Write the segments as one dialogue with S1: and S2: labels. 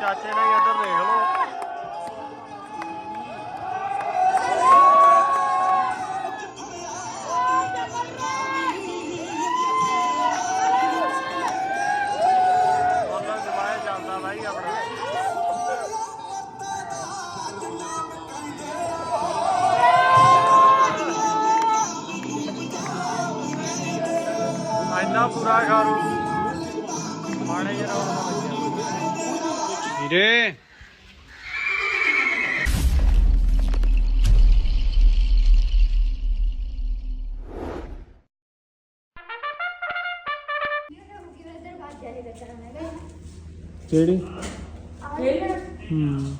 S1: ਚਾਚੇ ਨੇ ਇੱਧਰ ਦੇਖ ਲਓ। ਉਹਨਾਂ ਜਮਾਇਆ ਜਾਂਦਾ ਬਾਈ ਆਪਣਾ ਇੰਨਾ ਪੂਰਾ ਖਾਰੂ ਵੀਰੇ ਕਿਹੜੀ? ਹੂੰ।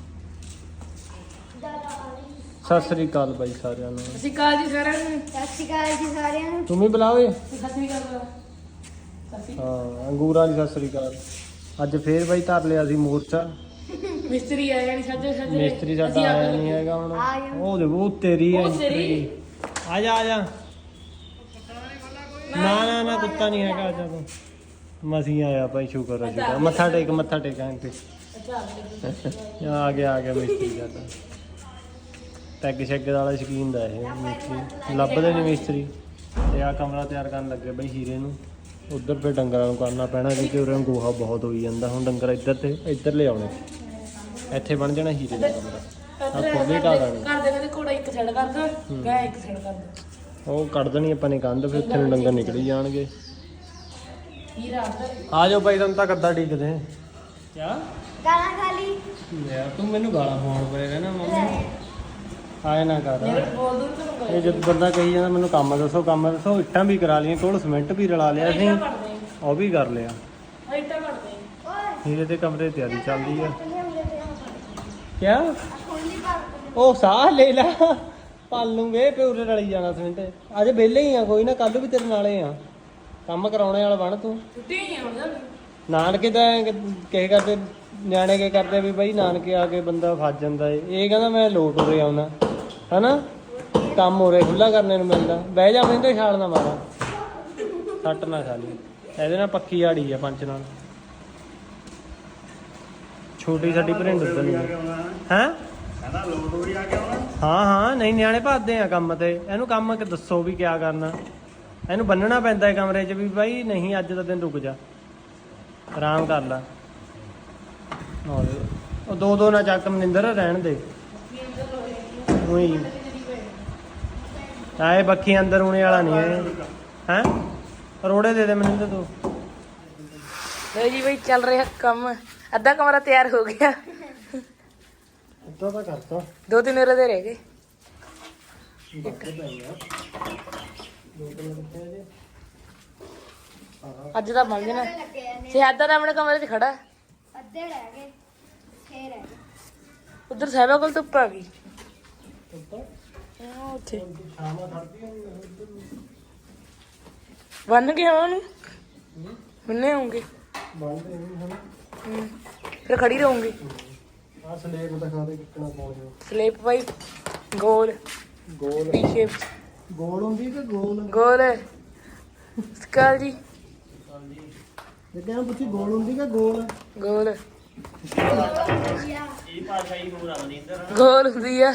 S1: ਸਤਿ ਸ੍ਰੀ ਅਕਾਲ ਬਾਈ ਸਾਰਿਆਂ ਨੂੰ।
S2: ਅਸੀਂ ਕਾਲ ਜੀ ਸਾਰਿਆਂ ਨੂੰ।
S3: ਸਤਿ ਸ਼੍ਰੀ ਅਕਾਲ ਜੀ ਸਾਰਿਆਂ ਨੂੰ।
S1: ਤੂੰ ਵੀ ਬੁਲਾਵੇ?
S2: ਸਤਿ ਸ੍ਰੀ ਅਕਾਲ। ਸਤਿ
S1: ਹਾਂ ਅੰਗੂਰਾਂ ਦੀ ਸਤਿ ਸ੍ਰੀ ਅਕਾਲ। ਅੱਜ ਫੇਰ ਬਾਈ ਧਰ ਲਿਆ ਸੀ ਮੋਰਚਾ।
S2: ਮਿਸਤਰੀ ਆਇਆ ਨਹੀਂ ਸੱਜੇ ਸੱਜੇ
S1: ਮਿਸਤਰੀ ਸਾਡਾ ਆਇਆ ਨਹੀਂ ਹੈਗਾ ਹੁਣ। ਉਹ ਦੇ ਉਹ ਤੇਰੀ ਐਂਟਰੀ
S2: ਤੇਰੀ।
S1: ਆ ਜਾ ਆ ਜਾ। ਨਾ ਨਾ ਨਾ ਕੁੱਤਾ ਨਹੀਂ ਹੈਗਾ ਆ ਜਾ ਤੂੰ ਮਸੀਂ ਆਇਆ ਭਾਈ ਸ਼ੁਕਰ ਹੈ ਸ਼ੁਕਰ ਮੱਥਾ ਟੇਕ ਮੱਥਾ ਟੇਕ ਆਂ ਤੇ। ਆ ਗਿਆ ਆ ਗਿਆ ਮਿਸਤਰੀ ਦਾ ਤਾਂ ਪੈਗ ਸ਼ੈਗ ਵਾਲਾ ਸ਼ਕੀਨ ਦਾ ਇਹ ਮਿਸਤਰੀ। ਲੱਭਦੇ ਨੇ ਮਿਸਤਰੀ। ਤੇ ਆ ਕਮਰਾ ਤਿਆਰ ਕਰਨ ਲੱਗੇ ਬਈ ਹੀਰੇ ਨੂੰ। ਉਧਰ ਫੇ ਡੰਗਰਾਂ ਨੂੰ ਕਰਨਾ ਪੈਣਾ ਕਿਉਂਕਿ ਉਰੇ ਗੋਹਾ ਬਹੁਤ ਹੋਈ ਜਾਂਦਾ। ਹੁਣ ਡੰਗਰ ਇੱਧਰ ਤੇ ਇੱਧਰ ਲਿਆਉਣੇ ਇੱਥੇ ਬਣ ਜਾਣਾ ਹੀਰੇ ਦਾ ਕਮਰਾ ਆ ਖੁੱਲੇ ਢਾ ਦੇਣੀ
S2: ਘਰ ਦੇ ਕਹਿੰਦੇ ਘੋੜਾ ਇੱਕ ਛੱਡ ਕਰ ਦੋ ਗਾਂ ਇੱਕ ਛੱਡ ਕਰ ਦੋ।
S1: ਉਹ ਕੱਢ ਦੇਣੀ ਆਪਾਂ ਨੇ ਕੰਧ ਫਿਰ ਉੱਥੇ ਨੂੰ ਡੰਗਰ ਨਿਕਲੀ ਜਾਣਗੇ।
S2: ਹੀਰਾ
S1: ਆ ਜਾਓ ਭਾਈ ਤੁਹਾਨੂੰ ਤਾਂ ਕੱਦਾ ਡੀਕਦੇ ਕਿਆ?
S3: ਗਾਲਾਂ ਖਾਲੀ
S1: ਯਾਰ ਤੂੰ ਮੈਨੂੰ ਗਾਲਾਂ ਪਾਉਣ ਪਏ ਰਹਿਣਾ ਮੰਮੀ। ਆਏ ਨਾ ਕਰ।
S2: ਬੋਲ ਦੂਰ ਤੋਂ
S1: ਇਹ ਜਦ ਬੰਦਾ ਕਹੀ ਜਾਂਦਾ ਮੈਨੂੰ ਕੰਮ ਦੱਸੋ ਕੰਮ ਦੱਸੋ। ਇੱਟਾਂ ਵੀ ਕਰਾ ਲਈਆਂ ਕੋਲ ਸਿਮੈਂਟ ਵੀ ਰਲਾ ਲਿਆ ਸੀ ਉਹ ਵੀ ਕਰ ਲਿਆ। ਹੀਰੇ ਦੇ ਕਮਰੇ ਦੀ ਤਿਆਰੀ ਚੱਲਦੀ ਆ। ਕਿਆ? ਉਹ ਸਾਹ ਲੈ ਲੈ। ਪਲ ਲੂੰਗੇ ਪਿਉਰੇ ਰਲੀ ਜਾਣਾ ਸਿਮੈਂਟ। ਅੱਜ ਵਿਹਲੇ ਹੀ ਆ ਕੋਈ ਨਾ ਕੱਲ ਵੀ ਤੇਰੇ ਨਾਲੇ ਆ। ਕੰਮ ਕਰਾਉਣੇ ਵਾਲਾ ਬਣ ਤੂੰ।
S2: ਛੁੱਟੀ ਹੀ ਆ ਹੁਣ
S1: ਨਾਨਕੇ ਤਾਂ ਕਿ- ਕਹੇ ਕਰਦੇ ਨਿਆਣੇ ਕੇ ਕਰਦੇ ਵੀ ਬਈ ਨਾਨਕੇ ਆ ਕੇ ਬੰਦਾ ਫਸ ਜਾਂਦਾ ਏ। ਇਹ ਕਹਿੰਦਾ ਮੈਂ ਲੋਟ ਉਰੇ ਆਉਣਾ। ਹਨਾ? ਕੰਮ ਉਰੇ ਖੁੱਲਾ ਕਰਨੇ ਨੂੰ ਮਿਲਦਾ। ਬਹਿ ਜਾ ਮੈਨੂੰ ਛਾਲ ਨਾ ਮਾਰਾ। ਸੱਟ ਨਾ ਖਾ ਲਈ। ਇਹਦੇ ਨਾਲ ਪੱਕੀ ਆੜੀ ਆ ਪੰਚ ਨਾਲ। ਛੋਟੀ ਸਾਡੀ ਭਰਿੰਡ ਉਧਰ ਨੂੰ। ਹੈ? ਕਹਿੰਦਾ ਲੋਟ ਉਰੇ ਆ ਕੇ ਆਉਣਾ ਹਾਂ ਹਾਂ, ਨਹੀਂ, ਨਿਆਣੇ ਭੱਜਦੇ ਆ ਕੰਮ ਤੇ। ਇਹਨੂੰ ਕੰਮ ਕਿ ਦੱਸੋ ਵੀ ਕਿਆ ਕਰਨਾ। ਇਹਨੂੰ ਬੰਨਣਾ ਪੈਂਦਾ ਹੈ ਕਮਰੇ 'ਚ ਵੀ ਬਾਈ, ਨਹੀਂ, ਅੱਜ ਦਾ ਦਿਨ ਰੁਕ ਜਾ। ਆਰਾਮ ਕਰ ਲੈ। ਉਹ ਦੋ ਦੋ ਨਾ ਚੱਕ ਮਨਿੰਦਰ, ਰਹਿਣ ਦੇ। ਉਹੀ ਆਏ ਬੱਖੀ ਅੰਦਰ ਹੋਣੇ ਵਾਲਾ ਨਹੀਂ ਹੈ ਹੈ? ਰੋੜੇ ਦੇ ਦੇ ਮਨਿੰਦਰ ਤੂੰ
S2: ਲੋ ਜੀ ਬਈ ਚੱਲ ਰਿਹਾ ਕੰਮ। ਅੱਧਾ ਕਮਰਾ ਤਿਆਰ ਹੋ ਗਿਆ।
S1: ਇੱਦਾਂ ਤਾਂ ਕਰਤਾ।
S2: ਦੋ ਤਿੰਨ ਰਦੇ ਰਹਿ ਗਏ। ਅੱਜ ਤਾਂ ਬਣ ਜਾਣਾ। ਸਿਆਦਾ ਤਾਂ ਆਪਣੇ ਕਮਰੇ 'ਚ ਖੜਾ।
S3: ਅੱਧੇ ਰਹਿ ਗਏ ਛੇ ਰਹਿ ਗਏ।
S2: ਉਧਰ ਸਾਹਿਬਾ ਕੋਲ ਧੁੱਪ ਆ ਗਈ। ਉਹ ਉੱਥੇ।
S1: ਸ਼ਾਮਾਂ ਖੜਦੀ
S2: ਬੰਨ ਗਿਆ ਉਹਨੂੰ? ਬੰਨੇ ਆਉਂਗੇ
S1: ਬੰਦੇ ਹਨ
S2: ਹੂੰ। ਫਿਰ ਖੜੀ ਰਹੂੰਗੀ।
S1: ਆ ਸਲੇਬ ਦਿਖਾ ਦੇ ਕਿੰਨਾ ਪਹੁੰਚ
S2: ਸਲੇਪ ਪਾਈ ਗੋਲ।
S1: ਗੋਲ
S2: ਸ਼ੇਪ
S1: ਗੋਲ। ਹੁੰਦੀ ਕਿ ਗੋਲ।
S2: ਗੋਲ ਸਕਾਲ ਜੀ
S1: ਜੇ ਕਹਿੰਦਾ ਪੁੱਛੀ ਗੋਲ ਹੁੰਦੀ ਕਿ ਗੋਲ
S2: ਗੋਲ ਗੋਲ ਹੁੰਦੀ ਆ।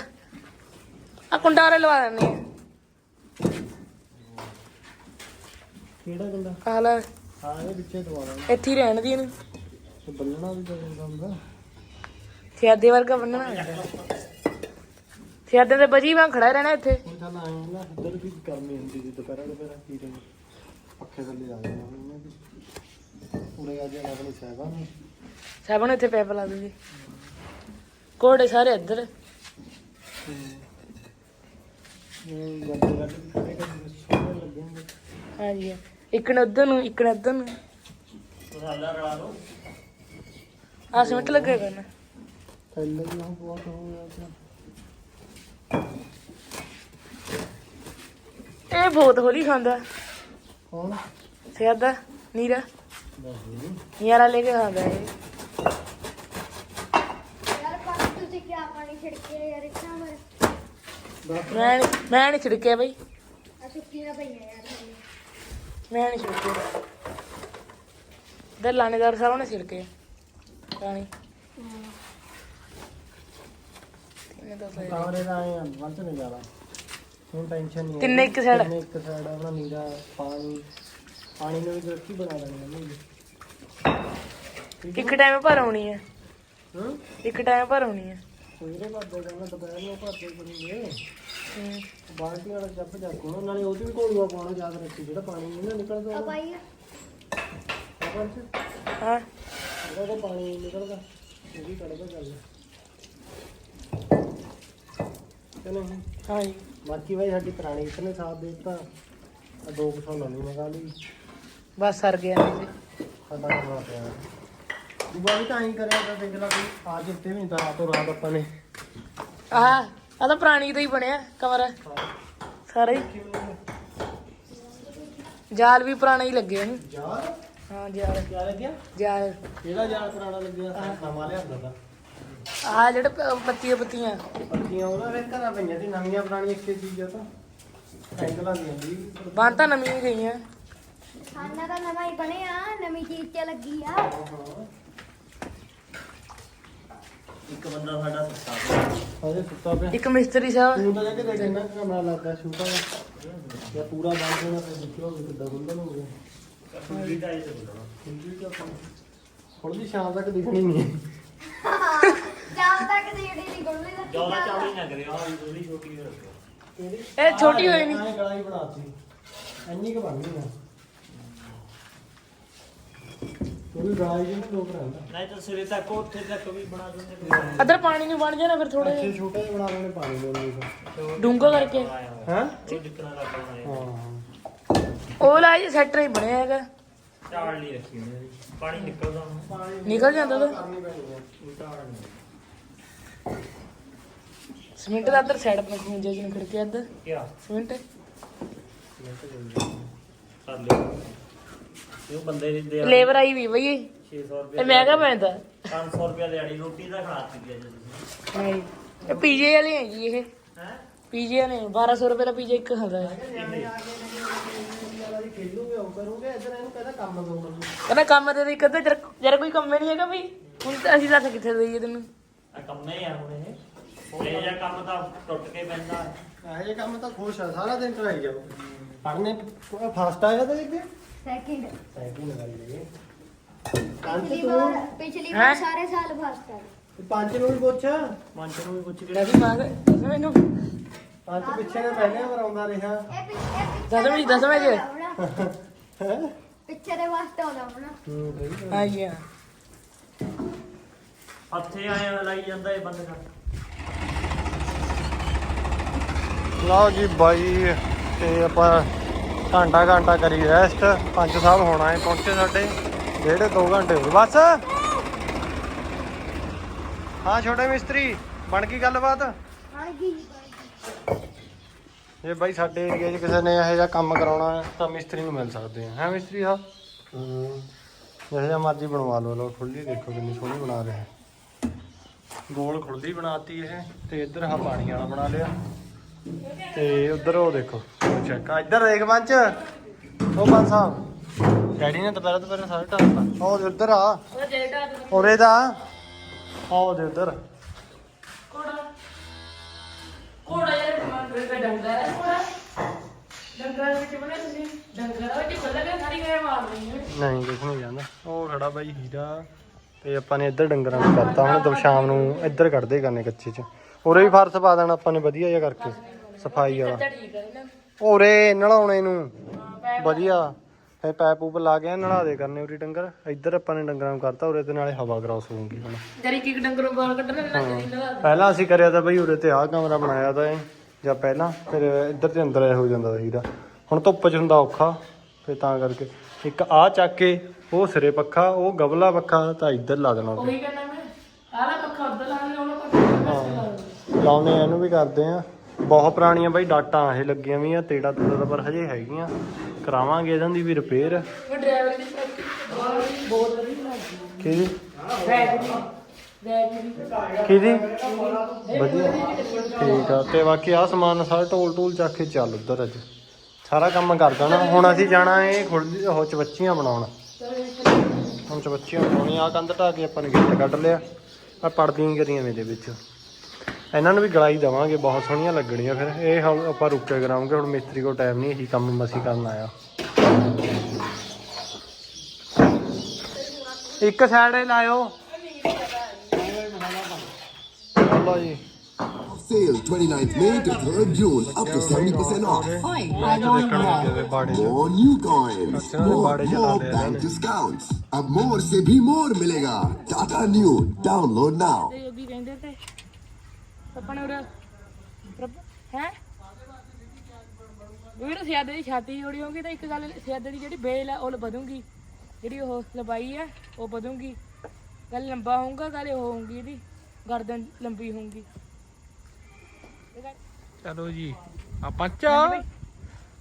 S2: ਆ ਕੁੰਡਾਰੇ ਲਵਾ ਦਿੰਦੇ ਆ।
S1: ਕਿਹੜਾ ਗੰਦਾ
S2: ਆ ਲੈ।
S1: ਹਾਂ ਇਹ ਵਿੱਚੇ ਦਵਾਣਾ
S2: ਇੱਥੇ ਹੀ ਰਹਿਣ ਦੀ ਇਹਨੂੰ।
S1: ਤੇ ਬੰਨਣਾ ਵੀ ਤਾਂ ਜਾਂਦਾ ਹੁੰਦਾ?
S2: ਸਿਆਦੇ ਵਰਗਾ ਬੰਨਣਾ। ਸਿਆਦੇ ਦੇ ਬਜੀ ਵਾਂ ਖੜਾ ਰਹਿਣਾ ਇੱਥੇ।
S1: ਹੁਣ ਚੱਲ ਆਏ ਨਾ ਇੱਧਰ ਵੀ ਗਰਮੀ ਹੁੰਦੀ ਸੀ ਦੁਪਹਿਰਾਂ ਦੁਪਹਿਰਾਂ ਕੀ ਰਹੇ ਪੱਖੇ ਥੱਲੇ ਆ ਗਏ ਉਹਨਾਂ ਦੇ ਉਰੇ ਆ ਜਾਣਾ ਆਪਣੀ ਸਾਹਿਬਾਂ ਨੂੰ।
S2: ਸਭ ਨੂੰ ਇੱਥੇ ਪੈਪ ਲਾ ਦੂਗੀ ਕੋੜੇ ਸਾਰੇ ਇੱਧਰ
S1: ਗੱਡੇ ਗੱਡੇ ਖੜੇ ਕਰ ਸੋਹਣੇ ਲੱਗਣਗੇ
S2: ਹਾਂਜੀ। ਇੱਕ ਨੇ ਉੱਧਰ ਨੂੰ ਇੱਕ ਨੇ ਇੱਧਰ ਨੂੰ।
S1: ਸਾਡਾ ਰਲਾ ਦੋ
S2: ਆ ਸਿਮਟ ਲੱਗੇ ਕਰਨਾ।
S1: ਥੱਲੇ ਵੀ ਉਹ ਬਹੁਤ ਹੋ ਗਿਆ
S2: ਇਹ ਬਹੁਤ ਹੌਲੀ ਖਾਂਦਾ।
S1: ਕੌਣ
S2: ਸਿਆਦਾ ਨੀਰਾ।
S1: ਨਹੀਂ
S2: ਲੈ ਕੇ ਖਾਂਦਾ ਇਹ
S3: ਯਾਰ ਪਾਣੀ ਤੁਸੀਂ ਕਿਆ ਪਾਣੀ ਛਿੜਕੇ ਯਾਰ ਇੱਥਾਂ ਪਰ
S1: ਦੱਸ
S2: ਮੈਂ ਨੀ- ਮੈਂ ਨਹੀਂ ਛਿੜਕਿਆ ਬਈ।
S3: ਆ ਸੁੱਕੀਆਂ ਪਈਆਂ ਯਾਰ ਥੱਲੇ।
S2: ਮੈਂ ਨਹੀਂ ਛਿੜਕਿਆ। ਇਧਰ ਲਾਣੇਦਾਰ ਸਾਹਿਬ ਨੇ ਛਿੜਕੇ ਪਾਣੀ। ਇਹਨੇ ਤਾਂ ਸਹੀ
S1: ਦਾ ਆਏ ਵੱਲ ਨਹੀਂ ਜਾਣਾ ਹੁਣ ਟੈਨਸ਼ਨ ਨਹੀਂ ਹੈ।
S2: ਤਿੰਨੇ ਇੱਕ?
S1: ਤਿੰਨੇ ਇੱਕ ਸਾਈਡ ਆਪਣਾ ਨੀਰਾ ਪਾਣੀ। ਪਾਣੀ ਨੂੰ ਵੀ ਰੱਖੀ ਬਣਾ ਦੇਣੀ ਹੈ
S2: ਇੱਕ ਟਾਈਮ ਭਰ ਆਉਣੀ ਹੈ
S1: ਹੂੰ?
S2: ਇੱਕ ਟਾਈਮ ਭਰ ਆਉਣੀ ਹੈ
S1: ਸਵੇਰੇ ਭਰਦੇ ਜਾਣਾ ਦੁਪਹਿਰ ਨੂੰ ਭਰਦੇ ਕਰੂਗੇ
S2: ਹੂੰ।
S1: ਬਾਲਟੀ ਵਾਲਾ ਜੱਪ ਜਾਕੋ ਨਾਲੇ ਉਹਦੇ ਵੀ ਘੋਲੂਆ ਪਾਉਣਾ ਯਾਦ ਰੱਖੀ ਜਿਹੜਾ ਪਾਣੀ ਨਹੀਂ ਨਾ ਨਿਕਲਦਾ ਉਹਦਾ।
S3: ਪਾਈ
S1: ਆਪਾਂ ਚ
S2: ਹਾਂ।
S1: ਉਹਦਾ ਪਾਣੀ ਨਿਕਲਦਾ ਉਹ ਵੀ ਕੱਢਦਾ ਚੱਲ ਚਲੋ ਹੁਣ।
S2: ਹਾਂ ਜੀ
S1: ਬਾਕੀ ਸਾਡੀ ਪੁਰਾਣੀ ਇਤਨੇ ਸਾਥ ਦੇ ਦਿੱਤਾ। ਆ ਦੋ ਕੁ ਸੌ ਨਵੀਂ ਮੰਗਾ ਲਈ।
S2: ਬਸ ਸਰ ਗਿਆ ਨਹੀਂ ਜੀ।
S1: ਸਾਡਾ ਕਰਨਾ ਪਿਆ। ਦੂਆ ਵੀ ਤਾਂ ਹੀ ਕਰਿਆ ਤਾਂ ਦੇਖ ਲਾ ਕੋਈ ਅੱਜ ਉੱਤੇ ਵੀ ਨਹੀਂ ਤਾਂ ਰਾਤੋਂ ਰਾਤ ਆਪਾਂ ਨੇ।
S2: ਆਹ ਆ ਤਾਂ ਪੁਰਾਣੀ ਦਾ ਹੀ ਬਣਿਆ ਕਮਰਾ ਸਾਰਾ ਹੀ। ਜਾਲ ਵੀ ਪੁਰਾਣਾ ਹੀ ਲੱਗਿਆ ਨਹੀਂ
S1: ਯਾਰ
S2: ਹਾਂ ਜਾਲ।
S1: ਕਿਆ ਲੱਗਿਆ?
S2: ਜਾਲ।
S1: ਕਿਹੜਾ ਜਾਲ ਪੁਰਾਣਾ ਲੱਗਿਆ? ਨਵਾਂ ਲਿਆਂਦਾ ਤਾਂ।
S2: ਆਹ ਜਿਹੜੇ ਪ- ਪੱਤੀਆਂ ਪੱਤੀਆਂ।
S1: ਪੱਤੀਆਂ ਉਹਨਾਂ ਦੇ ਘਰਾਂ ਪਈਆਂ ਸੀ ਨਵੀਆਂ ਪੁਰਾਣੀਆਂ ਇੱਕੇ ਚੀਜ਼ਾਂ ਤਾਂ ਐਂਗਲਾਂ ਦੀਆਂ ਵੀ
S2: ਬੰਦ ਤਾਂ ਨਵੀਆਂ ਹੀ ਗਈਆਂ।
S3: ਖਾਣਾ ਤਾਂ ਨਵਾਂ ਹੀ ਬਣਿਆ ਨਵੀਂ ਚੀਜ਼ ਤੇ ਲੱਗੀ ਆ।
S4: ਇੱਕ ਬੰਦਾ ਸਾਡਾ ਸੁੱਤਾ
S1: ਉਹਦੇ ਸੁੱਤਾ ਪਿਆ।
S2: ਇੱਕ ਮਿਸਤਰੀ ਸਾਹਿਬ।
S1: ਤੂੰ ਤਾਂ ਕਹਿੰਦੇ ਕਿੰਨਾ ਕੁ ਕਮਰਾ ਲੱਗਦਾ ਛੋਟਾ ਜਿਹਾ। ਜਾਂ ਪੂਰਾ ਬੰਦ ਹੋਣਾ ਤੇ ਦੇਖਿਓ ਵੀ ਕਿੱਦਾਂ ਖੁੱਲ੍ਹਣ ਹੋ ਗਿਆ।
S4: ਪਿਆ ਦਾ ਇਹ ਬੁਲਾਣਾ
S1: ਖੁੱਲ੍ਹੀ ਤਾਂ ਹੁਣ ਦੀ ਸ਼ਾਮ ਤੱਕ ਦਿਖਣੀ ਨਹੀਂ ਹੈ।
S3: ਜਾਂ ਤੱਕ ਜਿਹੜੀ ਨਹੀਂ ਗੁੰਮੀ ਦਾ
S4: ਜ਼ਿਆਦਾ ਚੌੜੀ ਨਾ ਕਰਿਓ ਆਹ ਥੋੜੀ ਛੋਟੀ ਰੱਖਿਓ
S1: ਕਿਹੜੀ?
S2: ਇਹ ਛੋਟੀ ਹੋਈ ਨਹੀਂ।
S1: ਆਹ ਗਲਾ ਹੀ ਬਣਾਤੀ। ਇੰਨੀ ਕੁ ਬਣ ਗਈ ਨਾ। ਉਹ ਵੀ ਗਲਾ ਹੀ ਜਿਹਨੂੰ ਲੋਕ ਰਹਿੰਦਾ
S4: ਨਹੀਂ ਤਾਂ ਸਿਰੇ ਤੱਕ ਉੱਥੇ ਤੱਕ ਵੀ ਬਣਾ ਦਿੰਦੇ ਕੋਈ
S2: ਅਦਰ ਪਾਣੀ ਨੂੰ ਬਣ ਜਾਣਾ ਫਿਰ ਥੋੜਾ
S1: ਛੋਟੇ ਜਿਹੇ ਬਣਾ ਲੈਣੇ ਪਾਣੀ ਦੇ ਅੰਦਰ
S2: ਡੂੰਘਾ ਕਰਕੇ।
S1: ਹਾਂ? ਹਾਂ।
S2: ਉਹ ਲਾ ਜੀ ਸੈਟ ਨਹੀਂ ਬਣਿਆ ਹੈਗਾ।
S4: ਝਾੜ ਲਈ ਰੱਖੀ ਹੁੰਦੀ ਹੈ ਪਾਣੀ ਨਿਕਲਦਾ ਹੁਣ
S2: ਨਿਕਲ ਜਾਂਦਾ ਤਾਂ।
S1: ਕਰਨੀ ਪੈਣੀ ਹੈ
S4: ਝਾੜ ਨਹੀਂ
S2: ਸਿਮਿੰਟ ਦਾ ਅਦਰ ਸਾਈਡ ਪਰ ਖੂੰਜੇ ਜਿਹਨੂੰ ਖਿੜਕੇ ਅੱਧ
S4: ਕਿਆ?
S2: ਸਿਮਿੰਟ।
S4: ਕਰ ਲਿਓ ਇਹ ਬੰਦੇ ਦੀ ਦੇ
S2: ਲੇਬਰ ਆਈ ਵੀ ਬਈ।
S4: 600 ਰੁਪਏ
S2: ਇਹ ਮਹਿੰਗਾ ਪੈਂਦਾ
S4: 500 ਰੁਪਏ ਦਿਹਾੜੀ ਰੋਟੀ ਦਾ ਖਾ ਹੈ ਜੀ ਤੁਸੀਂ।
S2: ਨਹੀਂ। ਇਹ ਪੀਜੇ ਵਾਲੇ ਹੈ ਜੀ ਇਹ।
S4: ਹੈ?
S2: ਪੀਜੇ ਨੇ 1200 ਰੁਪਏ ਦਾ ਪੀਜੇ ਇੱਕ ਹੁੰਦਾ ਹੈ।
S1: ਖੇਲੂਗੇ ਉਹ ਕਰੂਗੇ ਇਧਰ ਇਹਨੂੰ ਕਹਿੰਦਾ ਕੰਮ ਦੋ
S2: ਕਹਿੰਦਾ ਕੰਮ ਤੇ ਇੱਕ ਅੱਧਾ ਜਰਾ ਕੋਈ ਕੰਮ ਨਹੀਂ ਹੈਗਾ ਬਈ ਹੁਣ ਤਾਂ ਅਸੀਂ ਦੱਸ ਕਿੱਥੇ ਦਈਏ ਤੈਨੂੰ।
S4: ਆ ਕੰਮੇ ਆ ਹੁਣ ਇਹ। ਇਹ ਜਿਹਾ ਕੰਮ ਤਾਂ ਟੁੱਟ ਕੇ ਪੈਂਦਾ।
S1: ਇਹ ਕੰਮ ਤਾਂ ਖੁਸ਼ ਆ ਸਾਰਾ ਦਿਨ ਕਰਾਈ ਜਾਓ। ਪੜਨੇ ਫਸਟ ਆਇਆ ਤਾਂ ਇੱਕ।
S3: ਸੈਕਿੰਡ
S1: ਸੈਕਿੰਡ ਲਗਾਈ ਲਈਏ ਪੰਜ
S3: ਪਿਛਲੀ ਵਾਰ ਪਿਛਲੀ
S2: ਹੈਂ?
S3: ਵਾਰ ਸਾਰੇ ਸਾਲ ਫਸਟ ਆ।
S1: ਪੰਜ ਨੂੰ ਵੀ ਪੁੱਛ।
S4: ਮੰਚ ਨੂੰ ਵੀ ਕੁਝ
S2: ਕਿਹੜਾ ਵੀ ਮੰਗ ਦੱਸ ਮੈਨੂੰ।
S1: ਪੰਜ ਪਿੱਛੇ ਨੇ ਪਹਿਲੇ ਵਾਰ ਆਉਂਦਾ ਰਿਹਾ।
S3: ਇਹ ਪਿੱਛੇ
S2: ਦਸਵੇਂ ਦਸਵੇਂ ਜੇ
S1: ਹੈ?
S3: ਪਿੱਛੇ ਦੇ ਵਾਸਤੇ ਆਉਂਦਾ ਹੁਣ
S1: ਹੂੰ ਸਹੀ
S2: ਹਾਂ ਜੀ ਹਾਂ
S4: ਹੱਥੇ ਆਏ ਲਾਈ ਜਾਂਦਾ ਇਹ ਬੰਦ ਕਰ
S1: ਲਓ ਜੀ ਬਾਈ ਤੇ ਆਪਾਂ ਘੰਟਾ ਘੰਟਾ ਕਰੀ ਰੈਸਟ ਪੰਜ ਸਾਹਿਬ ਹੋਣਾ ਹੈ ਪਹੁੰਚੇ ਸਾਡੇ। ਡੇਢ ਦੋ ਘੰਟੇ ਹੋਰ ਬਸ। ਹਾਂ ਛੋਟੇ ਮਿਸਤਰੀ ਬਣ ਗਈ ਗੱਲਬਾਤ? ਜੇ ਬਾਈ ਸਾਡੇ ਏਰੀਆ 'ਚ ਕਿਸੇ ਨੇ ਇਹੋ ਜਿਹਾ ਕੰਮ ਕਰਾਉਣਾ ਹੈ ਤਾਂ ਮਿਸਤਰੀ ਨੂੰ ਮਿਲ ਸਕਦੇ ਆ ਹੈ ਮਿਸਤਰੀ ਸਾਹਿਬ? ਹੂੰ। ਜਿਹੋ ਜਿਹਾ ਮਰਜ਼ੀ ਬਣਵਾ ਲਓ। ਲੋ ਖੁੱਲੀ ਦੇਖੋ ਕਿੰਨੀ ਸੋਹਣੀ ਬਣਾ ਰਿਹਾ। ਹੈ। ਗੋਲ ਖੁੱਲੀ ਬਣਾਤੀ ਇਹ ਤੇ ਇੱਧਰ ਆ ਪਾਣੀ ਵਾਲਾ ਬਣਾ ਲਿਆ। ਤੇ ਉਧਰ ਉਹ ਦੇਖੋ ਉਹ ਚੈੱਕ ਇੱਧਰ ਦੇਖ ਬੰਚ। ਉਹ ਬੰਚ ਸਾਹਿਬ ਡੈਡੀ ਨੇ ਦੁਪਹਿਰ ਦੁਪਹਿਰ ਸਾਰੇ ਢਾਲਤਾ ਉਹ ਉੱਧਰ ਆ।
S2: ਉਹ
S1: ਉਰੇ ਦਾ। ਆਓ ਦੇ ਉੱਧਰ।
S2: ਕੋੜਾ ਕੋੜਾ ਯਾਰ ਕਮਾਂਡ ਦਾ ਡੰਗਾ ਹੈ ਕੋੜਾ ਡੰਗਾ ਵਿੱਚ ਬਣੇ ਤੁਸੀਂ। ਡੰਗਾ ਵਿੱਚ ਖੁੱਲ ਕੇ ਸਾਰੀ ਗਏ ਮਾਰ ਰਹੀ ਹੈ।
S1: ਨਹੀਂ ਕੁਛ ਨਹੀਂ ਜਾਂਦਾ। ਉਹ ਖੜਾ ਬਾਈ ਹੀਰਾ। ਤੇ ਆਪਾਂ ਨੇ ਇੱਧਰ ਡੰਗਰਾਂ ਨੂੰ ਕਰਤਾ। ਹੁਣ ਤਾਂ ਸ਼ਾਮ ਨੂੰ ਇੱਧਰ ਕੱਢਦੇ ਕਰਨੇ ਕੱਚੇ ਚ। ਉਰੇ ਵੀ ਫਰਸ਼ ਪਾ ਦੇਣਾ ਆਪਾਂ ਨੇ ਵਧੀਆ ਜਿਹਾ ਕਰਕੇ ਸਫ਼ਾਈ ਵਾਲਾ।
S2: ਤਾਂ ਠੀਕ ਹੈ ਨਾ।
S1: ਉਰੇ ਨਲਾਉਣੇ ਨੂੰ। ਵਧੀਆ। ਫੇ ਪੈਪ ਪੂਪ ਲਾ ਕੇ ਨਲਾ ਦੇ ਕਰਨੇ ਉਰੀ ਡੰਗਰ। ਇੱਧਰ ਆਪਾਂ ਨੇ ਡੰਗਰਾਂ ਨੂੰ ਕਰਤਾ ਉਰੇ ਤੇ ਨਾਲੇ ਹਵਾ ਕਰਾਸ ਹੋਊਗੀ ਹੁਣ।
S2: ਜਰੀ ਕੀ ਡੰਗਰੋਂ ਬਾਹਰ ਕੱਢਣਾ ਲੱਗ ਨਹੀਂ ਨਾ
S1: ਪਹਿਲਾਂ ਅਸੀਂ ਕਰਿਆ ਤਾਂ ਬਈ ਉਰੇ ਤੇ ਆਹ ਕਮਰਾ ਬਣਾਇਆ ਤਾਂ ਇਹ ਜਾਂ ਪਹਿਲਾਂ ਫਿਰ ਇੱਧਰ ਤੇ ਅੰਦਰ ਇਹ ਹੋ ਜਾਂਦਾ ਹੀਰਾ ਹੁਣ ਧੁੱਪ 'ਚ ਹੁੰਦਾ ਔਖਾ ਫਿਰ ਤਾਂ ਕਰਕੇ। ਇੱਕ ਆਹ ਚੱਕ ਕੇ ਉਹ ਸਿਰੇ ਪੱਖਾ ਉਹ ਗਬਲਾ ਪੱਖਾ ਤਾਂ ਇੱਧਰ ਲਾ ਦੇਣਾ
S2: ਉਹੀ ਕਰਨਾ ਮੈਂ ਲਾ ਉਹਲਾ ਪੱਖਾ
S1: ਲਾਉਨੇ ਆ ਇਹਨੂੰ ਵੀ ਕਰਦੇ ਆ। ਬਹੁਤ ਪੁਰਾਣੀਆਂ ਬਈ ਡਾਟਾਂ ਇਹ ਲੱਗੀਆਂ ਵੀ ਆ ਤੇੜਾ ਤੂੜਾ ਤਾਂ ਪਰ ਹਜੇ ਹੈਗੀਆਂ। ਕਰਾਵਾਂਗੇ ਇਹਨਾਂ ਦੀ ਵੀ ਰਿਪੇਅਰ
S2: ਡਰਾਈਵਰ ਦੀ ਪ੍ਰੈਕਟਿਸ ਬਹੁਤ ਵਧੀਆ ਲੱਗਦੀ
S1: ਕਿਹਦੀ? ਕਿਹਦੀ? ਠੀਕ ਆ ਤੇ ਬਾਕੀ ਆ ਸਮਾਨ ਸਾਰਾ ਢੋਲ ਢੋਲ ਚੱਕ ਕੇ ਚੱਲ ਉਧਰ ਅੱਜ। ਸਾਰਾ ਕੰਮ ਕਰ ਦੇਣਾ। ਹੁਣ ਅਸੀਂ ਜਾਣਾ ਏ ਖੁੱਲ੍ਹ ਉਹ ਚ ਬੱਚੀਆਂ ਬਣਾਉਣ। ਹੁਣ ਚ ਬੱਚੀਆਂ ਪਾਉਣੀ ਆ ਕੰਧ ਢਾ ਕੇ ਆਪਾਂ ਨੇ ਗੇਟ ਕੱਢ ਲਿਆ। ਆ ਪੜਦੀਆਂ ਕਰੀਆਂ ਦੇ ਵਿੱਚ। ਇਹਨਾਂ ਨੂੰ ਵੀ ਗਲਾਈ ਦਵਾਂਗੇ ਬਹੁਤ ਸੋਹਣੀਆਂ ਲੱਗਣੀਆਂ ਫਿਰ ਇਹ ਹੁਣ ਆਪਾਂ ਰੁੱਕ ਕੇ ਕਰਾਉਂਗੇ ਹੁਣ ਮਿਸਤਰੀ ਕੋਲ ਟਾਈਮ ਨਹੀਂ ਇਹੀ ਕੰਮ ਮਸੀ ਕਰਨ ਆਇਆ ਇੱਕ ਸਾਈਡ ਹੀ ਲਾਇਓ ਚਲੋ ਜੀ
S5: Sale 29th May to 3rd June, up to 70% off.
S1: ਦੇਖਣ ਲੱਗੇ ਵੇ ਬਾੜੇ ਚ
S5: More new coins,
S1: अच्छा,
S5: more,
S1: बाड़े चला
S5: more
S1: रहे हैं
S5: bank
S1: ना।
S5: discounts. अब more से भी more मिलेगा टाटा न्यू डाउनलोड नाउ
S2: ਤੇ ਜੋਗੀ ਕਹਿੰਦੇ ਤੇ ਪਪਾ ਨੇ ਉਰੇ ਹੈ? ਵੀਰ ਸਿਆਦੇ ਦੀ ਛਾਤੀ ਜੋੜੀ ਹੋਗੀ ਤਾਂ ਇੱਕ ਗੱਲ ਸਿਆਦੇ ਦੀ ਜਿਹੜੀ ਬੇਲ ਹੈ ਉਹ ਵਧੂਗੀ। ਜਿਹੜੀ ਉਹ ਲੰਬਾਈ ਹੈ ਉਹ ਵਧੂਗੀ। ਗੱਲ ਲੰਬਾ ਹੋਊਗਾ ਗੱਲ ਉਹ ਹੋਊਗੀ ਇਹਦੀ ਗਰਦਨ ਲੰਬੀ ਹੋਊਗੀ।
S1: ਚਲੋ ਜੀ ਆਪਾਂ ਚਾ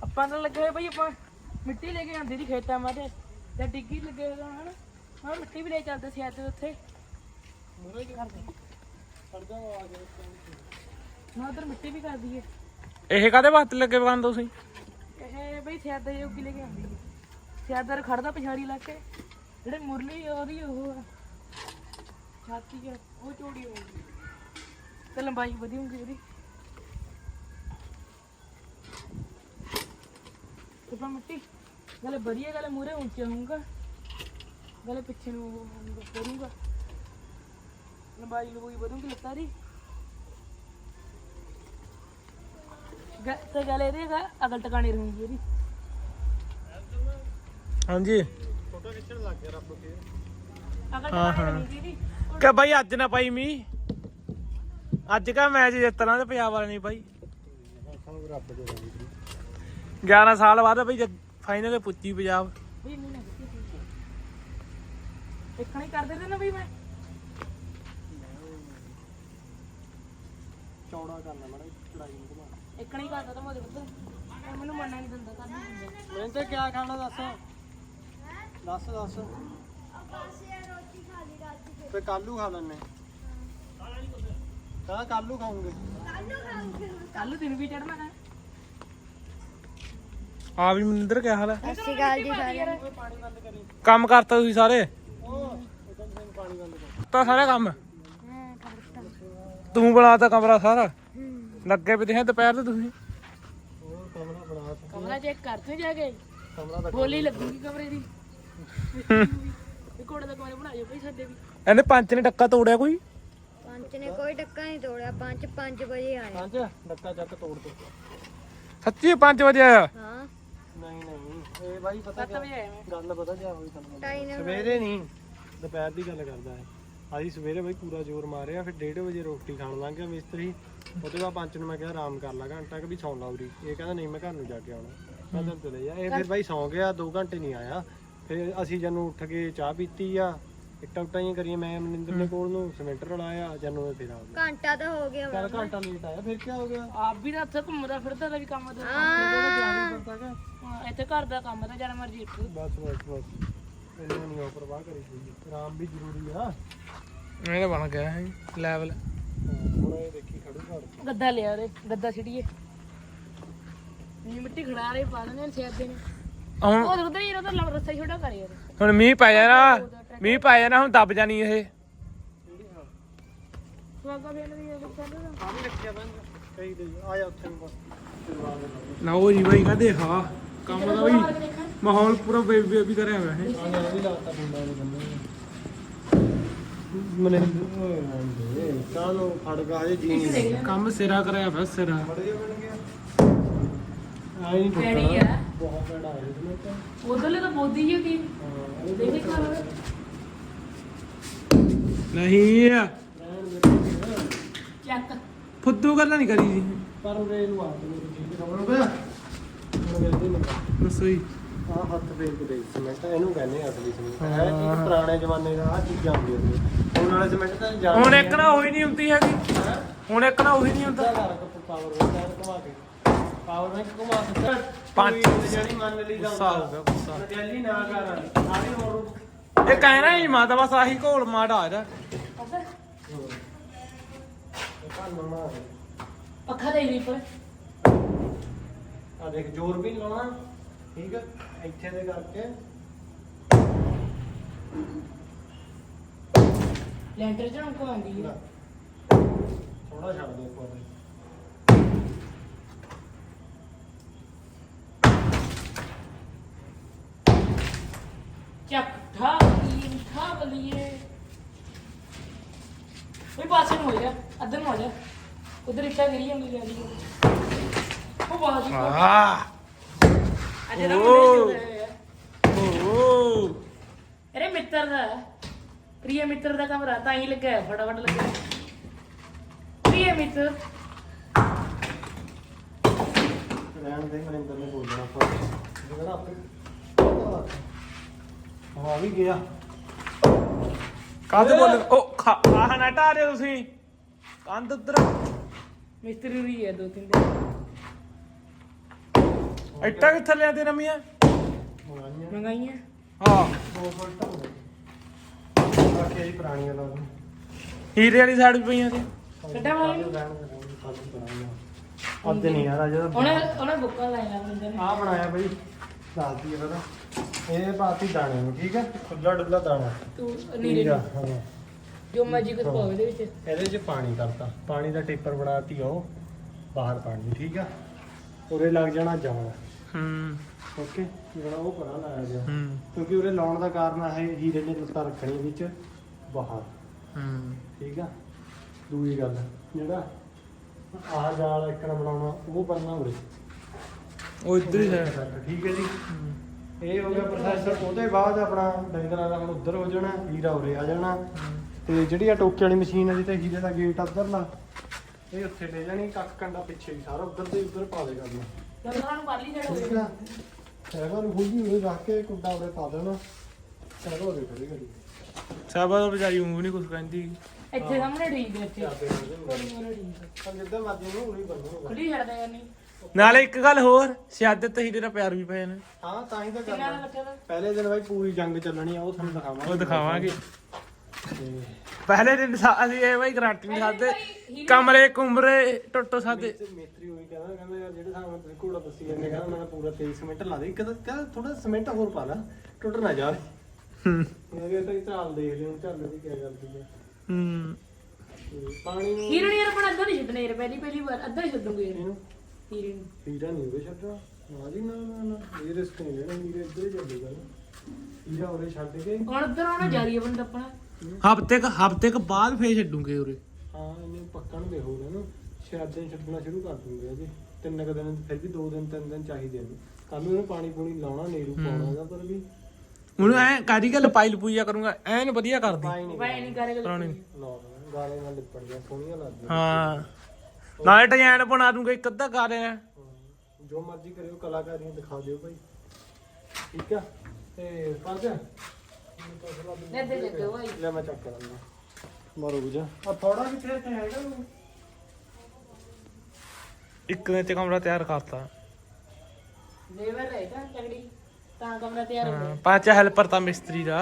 S2: ਆਪਾਂ ਤਾਂ ਲੱਗੇ ਹੋਏ ਬਈ ਆਪਾਂ ਮਿੱਟੀ ਲੈ ਕੇ ਆਂਦੀ ਦੀ ਖੇਤਾਂ ਮਾ ਤੇ ਤੇ ਡਿੱਗੀ ਲੱਗੇ ਹੋਏ ਹਨ। ਹਾਂ ਮਿੱਟੀ ਵੀ ਲੈ ਚੱਲਦੇ ਸੀ ਅੱਜ ਉੱਥੇ। ਨਾ ਉਧਰ ਮਿੱਟੀ ਵੀ ਕਰ ਦਈਏ
S1: ਇਹ ਕਾਦੇ ਵਾਸਤੇ ਲੱਗੇ ਬਗਨ ਤੁਸੀਂ?
S2: ਇਹ ਬਈ ਸਿਆਦਾ ਜੋਗੀ ਲੈ ਕੇ ਆਂਦੀ ਹੈ ਸਿਆਦਰ ਖੜਦਾ ਪਛਾੜੀ ਲਾ ਕੇ। ਜਿਹੜੇ ਮੁਰਲੀ ਉਹਦੀ ਉਹ ਆ, ਛਾਤੀ ਆ ਉਹ ਚੋੜੀ ਹੋਊਗੀ ਤੇ ਲੰਬਾਈ ਵਧੀ ਹੋਊਗੀ ਉਹਦੀ। ਤੇ ਪਾ ਮਿੱਟੀ। ਗਲੇ ਵਧੀਆ ਗਲੇ ਮੂਰੇ ਉੱਚੇ ਹੋਊਗਾ। ਗਲੇ ਪਿੱਛੇ ਨੂੰ ਉਹ ਹੋਊਗਾ ਕਰੂਗਾ। ਲੰਬਾਈ ਲੰਬੂਈ ਵਧੂਗੀ ਲੱਤਾਂ ਦੀ। ਗ- ਤੇ ਗਲੇ ਦੇ ਅਗਲ ਟਿਕਾਣੇ ਰਹੂਗੀ ਇਹਦੀ।
S1: ਹਾਂਜੀ।
S2: ਅਗਲ
S1: ਹਾਂ,
S2: ਟਿਕਾਣੇ
S1: ਹਾਂ।
S2: ਰਹੂਗੀ ਇਹਦੀ।
S1: ਕਿ ਬਾਈ ਅੱਜ ਨਾ ਪਾਈ ਮੀ ਅੱਜ ਕਾ ਮੈਚ ਜਿੱਤਣਾ ਤੇ ਪੰਜਾਬ ਵਾਲੇ ਨਹੀਂ ਪਾਈ। 11 ਸਾਲ ਬਾਅਦ ਬਈ ਫਾਈਨਲ ਪੁੱਜੀ ਪੰਜਾਬ।
S2: ਵੀ ਨਹੀਂ ਨਾ ਦੇਖਣਾ ਹੀ ਨਾ ਬਈ ਮੈਂ।
S1: ਚੌੜਾ ਕਰਨਾ ਮੜਾ ਚੜਾਈ ਨੂੰ ਘੁਮਾ।
S2: ਇੱਕਣਾ ਹੀ ਕਰਦਾ ਤਾਂ ਮੈਂ ਉਹਦੇ ਉੱਤੇ ਇਹ ਮੈਨੂੰ ਮੰਨਣਾ ਨਹੀਂ ਦਿੰਦਾ ਕਰਨਾ ਨਹੀਂ ਦਿੰਦਾ
S1: ਮੈਂ ਤੇ ਕੀ ਖਾਣਾ ਦੱਸ? ਦੱਸ ਦੱਸ।
S3: ਰੋਟੀ ਖਾ ਲਈ ਰਾਤ ਦੀ
S1: ਤੇ ਕੱਲੂ ਖਾ ਲੈਣੇ ਕਹਾਂ ਕੱਲੂ ਖਾਉਂਗੇ
S3: ਕੱਲੂ ਖਾਉਂਗੇ
S2: ਕੱਲ ਨੂੰ ਦਿਨ ਵੀ ਚੜਨਾ ਹੈ।
S1: ਆ ਵੀ ਮਨਿੰਦਰ ਕੀ ਹਾਲ ਹੈ?
S3: ਸਤਿ ਸ਼੍ਰੀ ਅਕਾਲ ਜੀ ਸਾਰਿਆਂ ਨੂੰ।
S1: ਕੰਮ ਕਰਤਾ ਤੁਸੀਂ ਸਾਰੇ? ਤਾਂ ਸਾਰਾ ਕੰਮ? ਤੂੰ ਬਣਾਤਾ ਕਮਰਾ ਸਾਰਾ। ਲੱਗੇ ਪਏ ਤੇ ਦੁਪਹਿਰ ਤੇ ਤੁਸੀਂ।
S2: ਕਮਰਾ ਚੈੱਕ ਕਰ ਤੂੰ ਜਾ ਕੇ।
S1: ਕਮਰਾ
S2: ਬੋਲੀ ਲੱਗੂਗੀ ਕਮਰੇ ਦੀ। ਇਹ ਕੋੜੇ ਦਾ ਕਮਰੇ ਬਣਾ ਜਾ ਬਈ ਸਾਡੇ ਵੀ।
S1: ਇਹਨੇ ਪੰਜ ਨੇ ਟੱਕਾ ਤੋੜਿਆ ਕੋਈ?
S3: ਪੰਜ ਨੇ ਕੋਈ ਟੱਕਾ ਨਹੀਂ ਤੋੜਿਆ ਪੰਜ 5 ਵਜੇ ਆਏ।
S1: ਪੰਜ? ਡੱਕਾ ਚੱਕ ਤੋੜ ਦੋ ਸੱਚੀ 5 ਵਜੇ ਆਇਆ?
S3: ਹਾਂ।
S1: ਨਹੀਂ ਨਹੀਂ। ਇਹ ਬਾਈ ਪਤਾ
S2: 7 ਵਜੇ ਆਏ ਮੈਂ।
S1: ਗੱਲ ਪਤਾ ਕਿਆ ਹੋਈ ਤੁਹਾਨੂੰ ਸਵੇਰੇ ਨਹੀਂ ਦੁਪਹਿਰ ਦੀ ਗੱਲ ਕਰਦਾ ਹੈ ਅਸੀਂ ਸਵੇਰੇ ਬਾਈ ਪੂਰਾ ਜ਼ੋਰ ਮਾਰਿਆ ਫਿਰ 1:30 ਵਜੇ ਰੋਟੀ ਖਾਣ ਲੰਘ ਗਿਆ ਮਿਸਤਰੀ। ਉਹਦੇ ਬਾਅਦ ਪੰਜ ਨੂੰ ਮੈਂ ਕਿਹਾ ਆਰਾਮ ਕਰ ਲਾ ਘੰਟਾ ਕਿ ਵੀ ਸੌਂ ਲਾ ਉਰੀ। ਇਹ ਕਹਿੰਦਾ ਨਹੀਂ ਮੈਂ ਘਰ ਨੂੰ ਜਾ ਕੇ ਆਉਣਾ। ਮੈਂ ਚੱਲ ਚਲੇ ਜਾ। ਇਹ ਫਿਰ ਬਾਈ ਸੌਂ ਗਿਆ 2 ਘੰਟੇ ਨਹੀਂ ਆਇਆ। ਫਿਰ ਅਸੀਂ ਜਨੂੰ ਉੱਠ ਕੇ ਚਾਹ ਪੀਤੀ ਆ ਇੱਟਾਂ ਉੱਟਾਂ ਹੀ ਕਰੀਆਂ ਮੈਂ ਮਨਿੰਦਰ ਦੇ ਕੋਲ ਨੂੰ ਸਿਮੈਂਟ ਰਲਾਇਆ ਜਨੂੰ ਫਿਰ ਆ ਗਿਆ।
S3: ਘੰਟਾ ਤਾਂ ਹੋ ਗਿਆ
S1: ਚੱਲ ਘੰਟਾ ਲੇਟ ਆਇਆ ਫਿਰ ਕੀ ਹੋ ਗਿਆ?
S2: ਆਪ ਵੀ ਤਾਂ ਉੱਥੇ ਘੁੰਮਦਾ ਫਿਰਦਾ ਦਾ ਵੀ ਕੰਮ ਦਾ
S1: ਪਤਾ ਕਿ
S2: ਹਾਂ, ਇੱਥੇ ਘਰ ਦਾ ਕੰਮ ਤਾਂ ਜਦ ਮਰਜ਼ੀ ਉੱਠੋ।
S1: ਬਸ ਬਸ ਬਸ। ਇਹਨਾਂ ਨਹੀਂ ਪਰਵਾਹ ਕਰੀ ਹੋਈ ਆਰਾਮ ਵੀ ਜ਼ਰੂਰੀ ਆ।
S2: ਇਹ ਬਣ ਗਿਆ ਹੈ ਲੈਵਲ
S1: ਹੁਣ ਇਹ ਦੇਖੀ ਖੜੂ ਘੜ।
S2: ਗੱਦਾ ਲਿਆ ਉਹਦੇ ਗੱਦਾ ਛਿੜੀਏ। ਨੀ ਮਿੱਟੀ ਖੜਾ ਰਹੇ ਪਾ ਲੈਣੇ ਸਿਆਦੇ ਨੇ।
S1: ਹੁਣ
S2: ਉਹ ਉਧਰ ਹੀ ਉਹਦਾ ਲੰਮ ਰੱਸਾ ਛੋਟਾ ਕਰੇ ਯਾਰ
S1: ਹੁਣ ਮੀਂਹ ਪੈ ਜਾਣਾ ਮੀਂਹ ਪੈ ਜਾਣਾ ਹੁਣ ਦੱਬ ਜਾਣੀ ਇਹ।
S2: ਸਵਾਗਾ ਵੀ ਇਹਨਾਂ ਦੀ ਇਹ ਚੱਲ ਰਿਹਾ
S1: ਆਹ ਰੱਖਿਆ ਬੰਦ ਕਈ ਦੇ ਆ ਜਾ ਉੱਥੇ ਨੂੰ ਲਓ ਜੀ ਬਾਈ ਕਹਦੇ ਹਾਂ ਕੰਮ ਦਾ ਬਈ ਮਾਹੌਲ ਪੂਰਾ ਬੇਬੀ ਬੇਬੀ ਕਰਿਆ ਹੋਇਆ ਹੈ ਆ ਵੀ ਲਾਤਾ ਪਿੰਡਾਂ ਦੇ ਬੰਦੇ ਮਨੇ ਕਾਹਨੂੰ ਫੜ ਗਾ ਹਜੇ ਜੀ ਕੰਮ ਸਿਰਾ ਕਰਿਆ ਹੋਇਆ ਸਿਰਾ। ਆਈ ਨਹੀਂ
S2: ਪੈੜੀ ਆ।
S1: ਬਹੁਤ ਪੈੜਾ ਹੈ ਇਹਦੇ ਵਿੱਚ
S2: ਉਧਰਲੇ ਤਾਂ ਬੋਦੀ ਹੀ ਹੁੰਦੀ ਦੇਖੇ ਕਰ
S1: ਨਹੀਂ
S2: ਚੱਕ।
S1: ਫੁੱਦੂ ਗੱਲਾਂ ਨਹੀਂ ਕਰੀ ਜੀ। ਪਰ ਉਹ ਇਹਨੂੰ ਆ? ਤੇ ਜੀ। ਆ ਹੱਥ ਫੇਰ ਕੇ ਦੇ ਸਿਮੈਂਟ ਇਹਨੂੰ ਕਹਿੰਦੇ ਆ ਅਸਲੀ ਸਿਮੈਂਟ ਹੈ ਚੀਜ਼ ਪੁਰਾਣੇ ਜ਼ਮਾਨੇ ਦਾ ਆ ਚੀਜ਼ਾਂ ਹੁੰਦੀਆਂ ਸੀ। ਹੁਣ ਵਾਲੇ ਸਿਮੈਂਟ ਤਾਂ ਜਾਣ ਹੁਣ ਇੱਕ ਨਾ ਉਹੀ ਨਹੀਂ ਹੁੰਦੀ ਹੈਗੀ। ਹੁਣ ਇੱਕ ਨਾ ਉਹੀ ਨਹੀਂ ਹੁੰਦਾ। ਪਾਵਰ ਬੈਂਕ ਘੁਮਾ ਕੇ। ਪਾਵਰ ਬੈਂਕ ਘੁਮਾ ਕੇ ਪੰਜ। ਜਿਹੜੀ ਮੰਨ ਲਈ ਦਾ ਗੁੱਸਾ ਹੋ ਗਿਆ ਗੁੱਸਾ। ਜੈਲੀ ਨਾ ਕਰ। ਆਹੀ ਹੋਰ ਇਹ ਕਹਿਣਾ ਹੀ ਮਾਤਾ ਬਸ ਆਹੀ ਘੋਲ ਮਾੜਾ ਆ ਜਾ।
S2: ਪੱਖਾ ਦੇ ਵੀ ਪਰ
S1: ਆ ਦੇਖ ਜ਼ੋਰ ਵੀ ਨੀ ਲਾਉਣਾ। ਠੀਕ ਹੈ ਇੱਥੇ ਦੇ ਕਰਕੇ।
S2: ਲੈਂਟਰ ਚ ਨੂੰ ਆਉਂਦੀ ਹੈ
S1: ਥੋੜਾ ਛੱਡ ਦੇ ਉੱਪਰ
S2: ਚੱਕ ਠਾ ਬਲੀਏ ਠਾ ਬਲੀਏ ਕੋਈ ਪਾਸੇ ਨੂੰ ਹੋ ਜਾ ਅੱਧਰ ਨੂੰ ਹੋ ਜਾ। ਉਧਰ ਇੱਟਾ ਗਿਰੀ ਜਾਂਦੀ ਜਾਂਦੀ ਉਹ ਬਾਜੀ
S6: ਆਹ।
S2: ਅੱਜ ਦਾ ਮੁੰਡੇ
S6: ਓ
S2: ਅਰੇ ਮਿੱਤਰ ਦਾ ਪ੍ਰਿയ ਮਿੱਤਰ ਦਾ ਕਮਰਾ ਤਾਂ ਹੀ ਲੱਗਿਆ ਹੋਇਆ, ਫਟਾਫਟ ਲੱਗਿਆ। ਪ੍ਰਿയ ਮਿੱਤਰ।
S1: ਰਹਿਣ ਦੇ ਮਨਿੰਦਰ ਨੇ ਬੋਲਣਾ ਆਪਾਂ। ਜਿਹੜਾ ਆਪੇ ਹਾਂ ਵੀ ਗਿਆ।
S6: ਕਾਹਦੇ ਬੋਲ ਓ ਖਾ- ਆਹ ਨਾ ਰਹੇ ਤੁਸੀਂ। ਕੰਧ ਉੱਧਰ।
S2: ਮਿਸਤਰੀ ਵੀ ਹੈ ਦੋ ਤਿੰਨ ਦਿਨ।
S6: ਇੱਟਾਂ ਕਿੱਥੇ ਲਿਆਂਦੇ ਨਵੀਆਂ
S1: ਮੰਗਾਈਆਂ
S2: ਮੰਗਾਈਆਂ
S6: ਹਾਂ।
S1: ਦੋ ਫੁੱਟ ਹੋ ਗਏ ਬਾਕੀ ਇਹ ਪੁਰਾਣੀਆਂ ਲਾ ਦੂੰ
S6: ਹੀਰੇ ਵਾਲੀ ਸਾਈਡ ਵੀ ਪਈਆਂ ਸੀ
S2: ਕੱਢਾ ਮਾਰੀ ਨੂੰ?
S1: ਅੱਜ ਨਹੀਂ ਯਾਰ ਅੱਜ
S2: ਉਹਨੇ ਉਹਨੇ ਬੁੱਕਾਂ ਲਾਈਆਂ ਬੰਦੇ ਨੇ।
S1: ਆ ਬਣਾਇਆ ਬਈ ਦੱਸਦੀ ਹੈ ਪਤਾ। ਇਹ ਬਾਤੀ ਦਾਣੇ ਨੂੰ ਠੀਕ ਹੈ? ਖੁੱਲਾ ਡੁੱਲਾ ਦਾਣਾ।
S2: ਤੂੰ ਨੀਰੇ ਨੂੰ।
S1: ਹਾਂ।
S2: ਜੋ ਮਰਜ਼ੀ ਕੁਝ ਪਾਵੇ ਦੇ ਵਿੱਚ।
S1: ਇਹਦੇ ਪਾਣੀ ਕਰਤਾ। ਪਾਣੀ ਦਾ ਟੇਪਰ ਬਣਾਤੀ ਉਹ। ਬਾਹਰ ਪਾਣੀ ਠੀਕ ਆ? ਉਰੇ ਲੱਗ ਜਾਣਾ ਜਾਣਾ
S6: ਹੂੰ।
S1: ਓਕੇ ਜਿਹੜਾ ਉਹ ਪਰਾਂ ਲਾਇਆ ਗਿਆ।
S6: ਹੂੰ।
S1: ਕਿਉਂਕਿ ਉਰੇ ਲਾਉਣ ਦਾ ਕਾਰਨ ਹੈ ਹੀਰੇ ਨੇ ਲੱਤਾਂ ਰੱਖਣੀ ਵਿੱਚ ਬਾਹਰ।
S6: ਹੂੰ।
S1: ਠੀਕ ਆ? ਦੂਜੀ ਗੱਲ ਜਿਹੜਾ ਆਹ ਜਾਲ ਇੱਕਣਾ ਬਣਾਉਣਾ ਉਹ ਬਣਨਾ ਉਰੇ।
S6: ਉਹ ਇੱਧਰ ਹੀ ਸਾਈਡ
S1: ਠੀਕ ਹੈ ਜੀ। ਇਹ ਹੋ ਗਿਆ ਪ੍ਰੋਸੈਸਰ ਉਹਦੇ ਬਾਅਦ ਆਪਣਾ ਡੰਗਰਾਂ ਦਾ ਹੁਣ ਉੱਧਰ ਹੋ ਜਾਣਾ ਹੀਰਾ ਉਰੇ ਆ ਜਾਣਾ। ਤੇ ਜਿਹੜੀ ਆ ਟੋਕੇ ਵਾਲੀ ਮਸ਼ੀਨ ਹੈ ਜਿੱਤੇ ਹੀਰੇ ਦਾ ਗੇਟ ਉੱਧਰਲਾ ਇਹ ਉੱਥੇ ਲੈ ਜਾਣੀ ਕੱਖ ਕੰਡਾ ਪਿੱਛੇ ਵੀ ਸਾਰਾ ਉੱਧਰ ਤੇ ਉੱਧਰ ਪਾ ਦੇ ਕਰਨਾ।
S2: ਡੰਗਰਾਂ ਨੂੰ ਪਾਲੀ ਜੜ
S1: ਠੀਕ ਆ। ਸਹਿਬਾ ਨੂੰ ਖੁੱਲੀ ਉਰੇ ਰੱਖ ਕੇ ਕੁੰਡਾ ਉਰੇ ਪਾ ਦੇਣਾ। ਸਹਿਬਾ ਉਰੇ ਖੜੀ ਕਰੀ
S6: ਸਾਬਾ ਤਾਂ ਵਿਚਾਰੀ ਉਂਗ ਨਹੀਂ ਕੁਝ ਕਹਿੰਦੀ।
S2: ਇੱਥੇ ਸਾਹਮਣੇ ਠੀਕ ਹੈ ਇੱਥੇ।
S1: ਦੇ
S2: ਹੈ।
S1: ਪਰ ਜਿੱਦਾਂ ਮਰਜ਼ੀ ਨੂੰ ਉਰੇ ਬੰਨੂਗਾ
S2: ਖੁੱਲੀ ਛੱਡਦਾ ਯਾਰ ਨਹੀਂ
S6: ਨਾਲੇ ਇੱਕ ਗੱਲ ਹੋਰ ਸਿਆਦਤ ਤੇ ਹੀਰੇ ਦਾ ਪਿਆਰ ਵੀ ਪਏ ਨੇ।
S1: ਹਾਂ ਤਾਂ ਹੀ ਤਾਂ
S2: ਦਾ
S1: ਕਰਨਾ
S2: ਬੱਚਾ ਦਾ
S1: ਪਹਿਲੇ ਦਿਨ ਬਾਈ ਪੂਰੀ ਜੰਗ ਚੱਲਣੀ ਆ ਉਹ ਤੁਹਾਨੂੰ ਦਿਖਾਵਾਂਗੇ।
S6: ਉਹ ਦਿਖਾਵਾਂਗੇ। ਪਹਿਲੇ ਦਿਨ ਸਾ- ਅਸੀਂ ਇਹ ਬਈ ਗਾਰੰਟੀ ਨਹੀਂ ਖਾਦੇ ਕਮਰੇ ਕੁਮਰੇ ਟੁੱਟੋ ਸਾਦੇ
S1: ਤੇ ਮੇਤਰੀ ਹੋਈ ਕਹਿੰਦਾ ਕਹਿੰਦਾ ਯਾਰ ਜਿਹੜੇ ਨਾਲ ਤੁਸੀਂ ਘੋੜਾ ਦੱਸੀ ਜਾਂਦੇ ਕਹਿੰਦਾ ਮੈਂ ਪੂਰਾ 23 ਸੀਮੈਂਟ ਲਾ ਦੇ। ਕਹਿੰਦਾ ਕਹਿੰਦਾ ਥੋੜਾ ਸੀਮੈਂਟ ਹੋਰ ਪਾ ਲਾ ਟੁੱਟ ਨਾ ਜਾਵੇ।
S6: ਹੂੰ।
S1: ਮੈਂ ਕਿਹਾ ਤਾਂ ਚਾਲ ਦੇਖ ਲਿਓ ਚੱਲ ਦੀ ਕੀ ਕਰਦੀ ਹੈ
S6: ਹੂੰ।
S1: ਤੇ ਪਾਣੀ ਨੂੰ
S2: ਹੀਰਨ ਯਾਰ ਆਪਣਾ ਅੱਧਾ ਨਹੀਂ ਛੱਡਣਾ ਯਾਰ ਪਹਿਲੀ ਪਹਿਲੀ ਵਾਰ ਅੱਧਾ ਹੀ ਛੱਡੂਗੇ। ਯਾਰ
S1: ਇਹਨੂੰ
S2: ਹੀਰਨ। ਨੂੰ।
S1: ਹੀਰਾ ਨਹੀਂ ਹੋਵੇ ਛੱਡਣਾ। ਨਾ ਜੀ ਨਾ ਨਾ ਨਾ। ਇਹ ਰਿਸਕ ਨਹੀਂ ਲੈਣਾ ਹੀਰਾ ਇੱਧਰ ਹੀ ਚੱਲੇਗਾ ਨਾ। ਹੀਰਾ ਉਰੇ ਛੱਡ ਕੇ।
S2: ਹੁਣ ਉੱਧਰ ਆਉਣਾ ਜਾਰੀ ਆਪਣਾ।
S6: ਹਫ਼ਤੇ ਕ ਹਫ਼ਤੇ ਕ ਬਾਅਦ ਫੇਰ ਛੱਡੂਗੇ ਉਰੇ।
S1: ਹਾਂ ਇਹਨੇ ਪੱਕਣ ਦੇ ਹੋਰ ਨਾ? ਸ਼ਾਇਦ ਦਿਨ ਛੱਡਣਾ ਸ਼ੁਰੂ ਕਰ ਦੂੰਗੇ ਅਜੇ। ਤਿੰਨ ਕੁ ਦਿਨ ਫਿਰ ਵੀ ਦੋ ਦਿਨ ਤਿੰਨ ਦਿਨ ਚਾਹੀਦੇ ਨੇ ਕੱਲ ਨੂੰ ਇਹਨੂੰ ਪਾਣੀ ਪੂਣੀ ਲਾਉਣਾ ਨੀਰੂ ਪਾਉਣਾ ਇਹਦਾ ਪਰ ਵੀ।
S6: ਹੁਣ ਐ ਕਾਦੀ ਗੱਲ ਪਾਈਲ ਪੂਜਾ ਕਰੂੰਗਾ? ਐਨ ਵਧੀਆ ਕਰਦੀ।
S1: ਪਾਈ ਨਹੀਂ
S2: ਵਾਏ ਨਹੀਂ ਕਰੇਗਾ
S6: ਪੁਰਾਣੀ।
S1: ਨਾ ਗਾਲੇ ਨਾਲ ਲਿਪੜ ਗਿਆ ਸੋਹਣੀਆਂ ਲੱਗਦੀਆਂ।
S6: ਹਾਂ। ਨਾਲੇ ਡਿਜ਼ਾਈਨ ਬਣਾ ਦੂੰਗਾ ਇੱਕ ਅੱਧਾ ਕਰ ਰਿਹਾ
S1: ਹਾਂ, ਜੋ ਮਰਜ਼ੀ ਕਰਿਓ ਕਲਾਕਾਰੀਆਂ ਦਿਖਾ ਦਿਓ ਭਾਈ। ਠੀਕ ਆ? ਤੇ ਪਰਜ
S2: ਲੈ ਦੇ ਚੱਕੇ ਭਾਈ।
S1: ਲੈ ਮੈਂ ਚੱਕ ਕਰਾਂਗਾ ਮਾਰੋ ਗੁਜਾ ਆ ਥੋੜਾ ਕਿੱਥੇ ਇੱਥੇ ਹੈਗਾ ਉਹ?
S6: ਇੱਕ ਦਿਨ ਚ ਕਮਰਾ ਤਿਆਰ ਕਰਤਾ।
S2: ਲੇਬਰ ਰਹੇਗਾ ਤਗੜੀ ਤਾਂ ਕਮਰਾ ਤਿਆਰ ਹੋ
S6: ਹਾਂ ਪੰਜ ਹੈਲਪਰ ਤਾਂ ਮਿਸਤਰੀ ਦਾ।